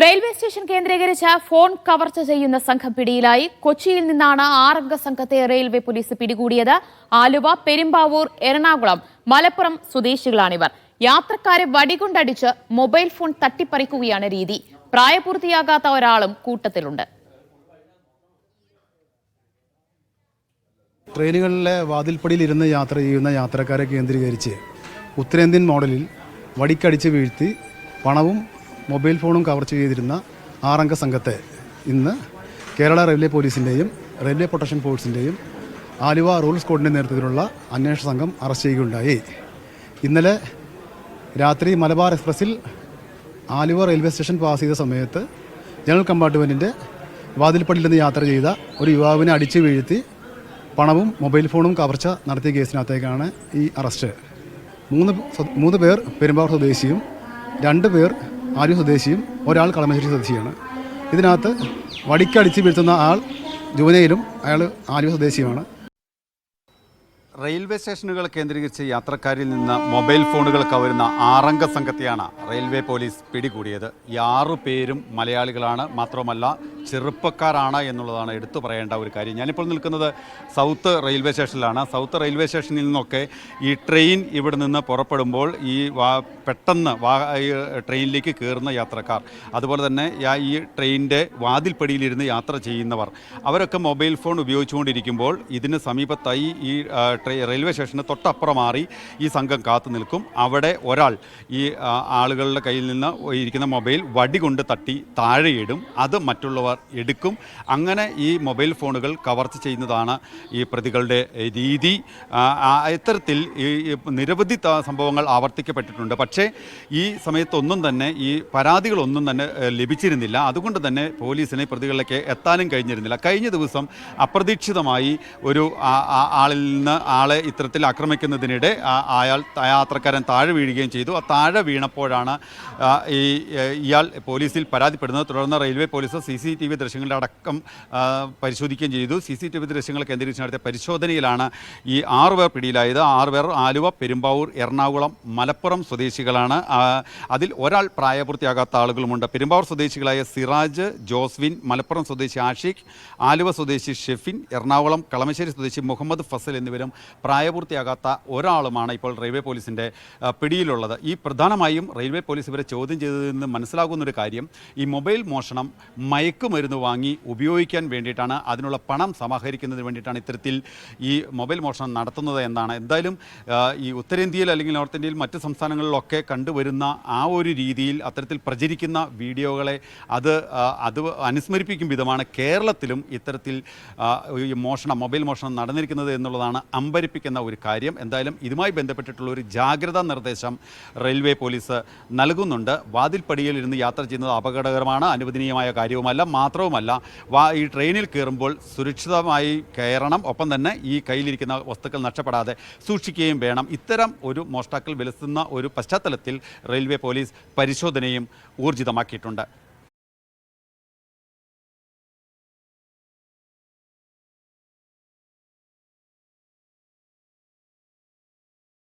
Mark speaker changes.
Speaker 1: Railway station കേന്ദ്രീകരിച്ച phone കവർച്ച ചെയ്യുന്ന സംഘം പിടിയിലായി. കൊച്ചിയിൽ നിന്നാണ് ആറംഗ സംഘത്തെ റെയിൽവേ പോലീസ് പിടികൂടിയത്. ആലുവ പെരുമ്പാവൂർ എറണാകുളം മലപ്പുറം സ്വദേശികളാണിവർ. യാത്രക്കാരെ വടികൊണ്ടടിച്ച് മൊബൈൽ ഫോൺ തട്ടിപ്പറിക്കുകയാണ് രീതി. പ്രായപൂർത്തിയാകാത്ത ഒരാളും കൂട്ടത്തിലുണ്ട്.
Speaker 2: ട്രെയിനുകളിലെ വാതിൽപ്പടിയിൽ ഇരുന്ന് യാത്ര ചെയ്യുന്ന യാത്രക്കാരെ കേന്ദ്രീകരിച്ച് ഉത്തരേന്ത്യൻ മോഡലിൽ വടിക്കടിച്ച് വീഴ്ത്തി പണവും മൊബൈൽ ഫോണും കവർച്ച ചെയ്തിരുന്ന ആറംഗ സംഘത്തെ ഇന്ന് കേരള റെയിൽവേ പോലീസിന്റെയും റെയിൽവേ പ്രൊട്ടക്ഷൻ ഫോഴ്സിന്റെയും ആലുവ റൂൾ സ്ക്വാഡിന്റെ നേതൃത്വത്തിലുള്ള അന്വേഷണ സംഘം അറസ്റ്റ് ചെയ്യുകയുണ്ടായി. ഇന്നലെ രാത്രി മലബാർ എക്സ്പ്രസ്സിൽ ആലുവ റെയിൽവേ സ്റ്റേഷൻ പാസ് ചെയ്ത സമയത്ത് ജനറൽ കമ്പാർട്ട്മെന്റിന്റെ വാതിൽപ്പടിയിൽ നിന്ന് യാത്ര ചെയ്ത ഒരു യുവാവിനെ അടിച്ചു വീഴ്ത്തി പണവും മൊബൈൽ ഫോണും കവർച്ച നടത്തിയ കേസിനകത്തേക്കാണ് ഈ അറസ്റ്റ്. മൂന്ന് മൂന്ന് പേർ പെരുമ്പാവൂർ സ്വദേശിയും രണ്ട് പേർ ആര്യ സ്വദേശിയും ഒരാൾ കളമശ്ശേരി സ്വദേശിയാണ് ഇതിനകത്ത് വടിക്കടിച്ച് വീഴ്ത്തുന്ന ആൾ ജുവനയിലും അയാൾ ആര്യ സ്വദേശിയുമാണ്.
Speaker 3: റെയിൽവേ സ്റ്റേഷനുകൾ കേന്ദ്രീകരിച്ച് യാത്രക്കാരിൽ നിന്ന് മൊബൈൽ ഫോണുകൾ കവരുന്ന ആറംഗ സംഘത്തെയാണ് റെയിൽവേ പോലീസ് പിടികൂടിയത്. ഈ ആറു പേരും മലയാളികളാണ്. മാത്രമല്ല ചെറുപ്പക്കാരാണ് എന്നുള്ളതാണ് എടുത്തു പറയേണ്ട ഒരു കാര്യം. ഞാനിപ്പോൾ നിൽക്കുന്നത് സൗത്ത് റെയിൽവേ സ്റ്റേഷനിലാണ്. സൗത്ത് റെയിൽവേ സ്റ്റേഷനിൽ നിന്നൊക്കെ ഈ ട്രെയിൻ ഇവിടെ നിന്ന് പുറപ്പെടുമ്പോൾ ഈ വാ പെട്ടെന്ന് വാ ട്രെയിനിലേക്ക് കയറുന്ന യാത്രക്കാർ അതുപോലെ തന്നെ ഈ ട്രെയിനിന്റെ വാതിൽപ്പടിയിലിരുന്ന് യാത്ര ചെയ്യുന്നവർ അവരൊക്കെ മൊബൈൽ ഫോൺ ഉപയോഗിച്ചുകൊണ്ടിരിക്കുമ്പോൾ ഇതിന് സമീപത്തായി ഈ ട്രെയിൻ ട്രെ- റെയിൽവേ സ്റ്റേഷന് തൊട്ടപ്പുറം മാറി ഈ സംഘം കാത്തു നിൽക്കും. അവിടെ ഒരാൾ ഈ ആളുകളുടെ കയ്യിൽ നിന്ന് ഇരിക്കുന്ന മൊബൈൽ വടി കൊണ്ട് തട്ടി താഴെയിടും. അത് മറ്റുള്ളവർ എടുക്കും. അങ്ങനെ ഈ മൊബൈൽ ഫോണുകൾ കവർച്ച ചെയ്യുന്നതാണ് ഈ പ്രതികളുടെ രീതി. ഇത്തരത്തിൽ ഈ നിരവധി സംഭവങ്ങൾ ആവർത്തിക്കപ്പെട്ടിട്ടുണ്ട്. പക്ഷേ ഈ സമയത്തൊന്നും തന്നെ ഈ പരാതികളൊന്നും തന്നെ ലഭിച്ചിരുന്നില്ല. അതുകൊണ്ട് തന്നെ പോലീസിനെ പ്രതികളിലേക്ക് എത്താനും കഴിഞ്ഞിരുന്നില്ല. കഴിഞ്ഞ ദിവസം അപ്രതീക്ഷിതമായി ഒരു ആളിൽ നിന്ന് ആളെ ഇത്തരത്തിൽ ആക്രമിക്കുന്നതിനിടെ അയാൾ യാത്രക്കാരൻ താഴെ വീഴുകയും ചെയ്തു. ആ താഴെ വീണപ്പോഴാണ് ഈ ഇയാൾ പോലീസിൽ പരാതിപ്പെടുന്നത്. തുടർന്ന് railway police C C T V ദൃശ്യങ്ങളുടെ അടക്കം പരിശോധിക്കുകയും ചെയ്തു. സി സി ടി വി ദൃശ്യങ്ങൾ കേന്ദ്രീകരിച്ച് നടത്തിയ പരിശോധനയിലാണ് ഈ ആറുപേർ പിടിയിലായത്. ആറുപേർ ആലുവ പെരുമ്പാവൂർ എറണാകുളം മലപ്പുറം സ്വദേശികളാണ്. അതിൽ ഒരാൾ പ്രായപൂർത്തിയാകാത്ത ആളുകളുമുണ്ട്. പെരുമ്പാവൂർ സ്വദേശികളായ സിറാജ് ജോസ്വിൻ മലപ്പുറം സ്വദേശി ആഷിഖ് ആലുവ സ്വദേശി ഷെഫിൻ എറണാകുളം കളമശ്ശേരി സ്വദേശി മുഹമ്മദ് ഫസൽ എന്നിവരും പ്രായപൂർത്തിയാകാത്ത ഒരാളുമാണ് ഇപ്പോൾ റെയിൽവേ പോലീസിന്റെ പിടിയിലുള്ളത്. ഈ പ്രധാനമായും റെയിൽവേ പോലീസ് ഇവരെ ചോദ്യം ചെയ്തതിൽ നിന്ന് മനസ്സിലാകുന്നൊരു കാര്യം ഈ മൊബൈൽ മോഷണം മയക്കുമരുന്ന് വാങ്ങി ഉപയോഗിക്കാൻ വേണ്ടിയിട്ടാണ് അതിനുള്ള പണം സമാഹരിക്കുന്നതിന് വേണ്ടിയിട്ടാണ് ഇത്തരത്തിൽ ഈ മൊബൈൽ മോഷണം നടത്തുന്നത് എന്നാണ്. എന്തായാലും ഈ ഉത്തരേന്ത്യയിൽ അല്ലെങ്കിൽ നോർത്ത് ഇന്ത്യയിൽ മറ്റ് സംസ്ഥാനങ്ങളിലൊക്കെ കണ്ടുവരുന്ന ആ ഒരു രീതിയിൽ അത്തരത്തിൽ പ്രചരിക്കുന്ന വീഡിയോകളെ അത് അത് അനുസ്മരിപ്പിക്കും വിധമാണ് കേരളത്തിലും ഇത്തരത്തിൽ ഈ മോഷണം മൊബൈൽ മോഷണം നടന്നിരിക്കുന്നത് എന്നുള്ളതാണ് അമ്പരിപ്പിക്കുന്ന ഒരു കാര്യം. എന്തായാലും ഇതുമായി ബന്ധപ്പെട്ടിട്ടുള്ള ഒരു ജാഗ്രതാ നിർദ്ദേശം റെയിൽവേ പോലീസ് നൽകുന്നുണ്ട്. വാതിൽപ്പടിയിൽ ഇരുന്ന് യാത്ര ചെയ്യുന്നത് അപകടകരമാണ്. അനുവദനീയമായ കാര്യവുമല്ല. മാത്രവുമല്ല ഈ ട്രെയിനിൽ കയറുമ്പോൾ സുരക്ഷിതമായി കയറണം. ഒപ്പം തന്നെ ഈ കയ്യിലിരിക്കുന്ന വസ്തുക്കൾ നഷ്ടപ്പെടാതെ സൂക്ഷിക്കുകയും വേണം. ഇത്തരം ഒരു മോഷ്ടാക്കൾ വിലസുന്ന ഒരു പശ്ചാത്തലത്തിൽ റെയിൽവേ പോലീസ് പരിശോധനയും ഊർജിതമാക്കിയിട്ടുണ്ട്.